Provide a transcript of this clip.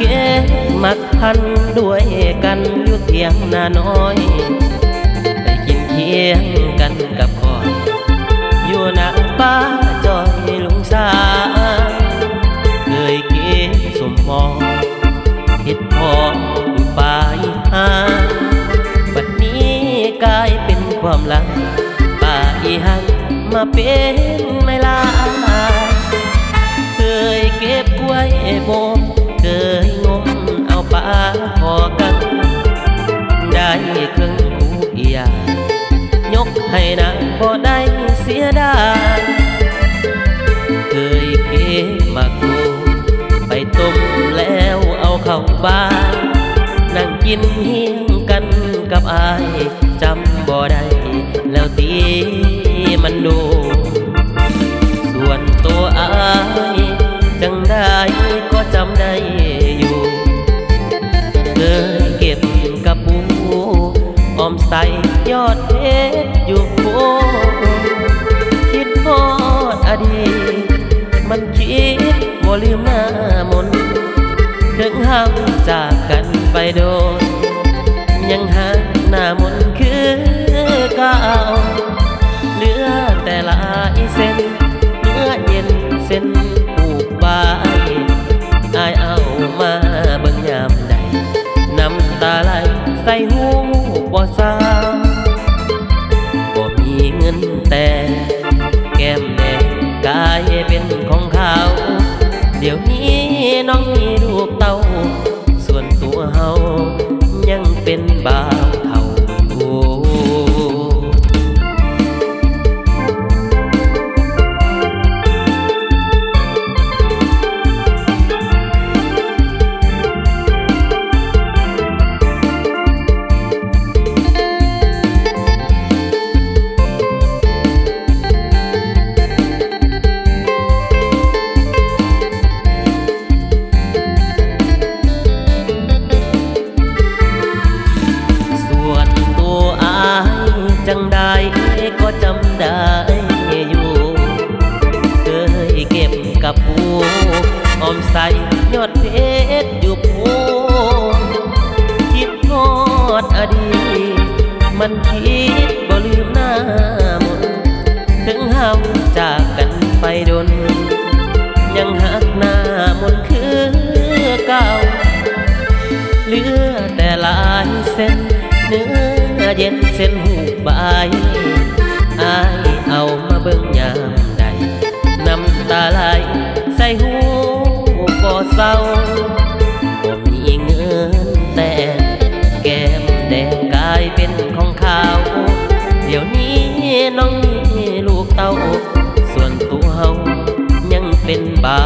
เก็บมักพันด้วยกันอยู่เตียงนาน้อย ไปกินเคียงกันกับคอยอยู่หน้าป้าจอยลุงสาเคยเก็บสมมองเห็ดพออยู่ป่าอีหาบัดนี้กลายเป็นความลังป่าอีหังมาเป็นไม่ลาเคยเก็บกล้วยโบ กินเฮียงกันกับอายจำบ่ได้แล้วตีมันดู ส่วนตัวอายจังได้ก็จำได้อยู่เคยเก็บกระปูออมใส่ยอดเพชรอยู่โคคิดทอดอดีตมันคิดบ่ลืมหน้ามนถึงห้ามจากกัน ไปโดน ยังหาหน้ามน ก็บกับปูออมใส่ยอดเพชรอยู่พูคิดทอดอดีตมันคิดบ่ลืมหน้ามนถึงเฮาจากกันไปดน ยังหักหน้ามนคือเก่าเหลือแต่ลายเส้นเนื้อเย็นเส้นหูบาย หูบ่เศร้าบ่มีเงินแต่แก้มแดงกลายเป็นของขาว เดี๋ยวนี้น้องมีลูกเต้า ส่วนตัวเฮายังเป็นบา